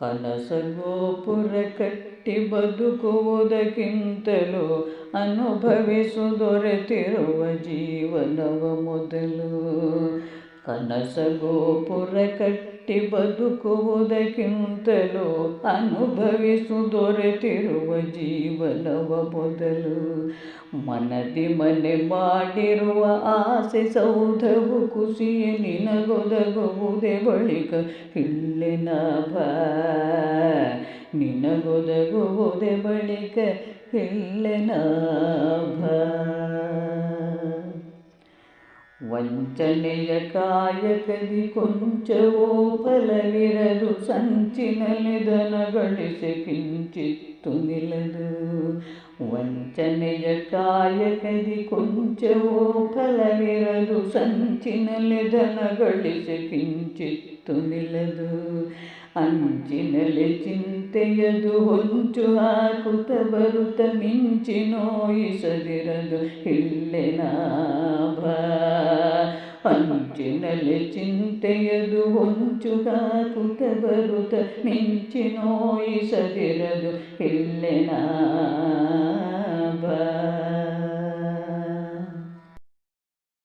ಕನಸ ಗೋಪುರ ಕಟ್ಟಿ ಬದುಕುವುದಕ್ಕಿಂತಲೂ ಅನುಭವಿಸು ದೊರೆತಿರುವ ಜೀವನವ ಮೊದಲು. ಕನಸ ಗೋಪುರ ಕಟ್ಟಿ ಬದುಕುವುದಕ್ಕಿಂತಲೂ ಅನುಭವಿಸು ದೊರೆತಿರುವ ಜೀವನವ ಮೊದಲು. ಮನದಿ ಮನೆ ಮಾಡಿರುವ ಆಸೆ ಸೌಧವು ಖುಷಿಯ ನಿನಗೊದಗುವುದೇ ಬಳಿಕ ಇಲ್ಲಿನ ಭಾ ನಿನಗೊದಗುವುದೇ ಬಳಿಕ ಇಲ್ಲಿನ ವಂಚನೆಯ ಕಾಯಕದಿ ಕೊಂಚವೋ ಫಲವಿರದು ಸಂಚಿನಲ್ಲಿ ದನ ಗಳಿಸಿ ಕಿಂಚಿತ್ತು ನಿಲ್ಲದು. ವಂಚನೆಯ ಕಾಯಕದಿ ಕೊಂಚವೋ ಫಲವಿರದು ಸಂಚಿನಲ್ಲಿ ದನ ಗಳಿಸಿ ಕಿಂಚಿತ್ತು ನಿಲದು ಅಂಚಿನಲ್ಲಿ ಚಿಂತೆಯದು ಹೊಂಚು ಹಾಕುತ್ತ ಬರುತ್ತ ಮಿಂಚಿ ನೋಯಿಸದಿರದು. ಇಲ್ಲೆನ ಭಾ ಅಂಚಿನಲ್ಲಿ ಚಿಂತೆಯದು ಹೊಂಚು ಹಾಕುತ್ತ ಬರುತ್ತ ಮಿಂಚಿ ನೋಯಿಸದಿರದು ಇಲ್ಲೆನ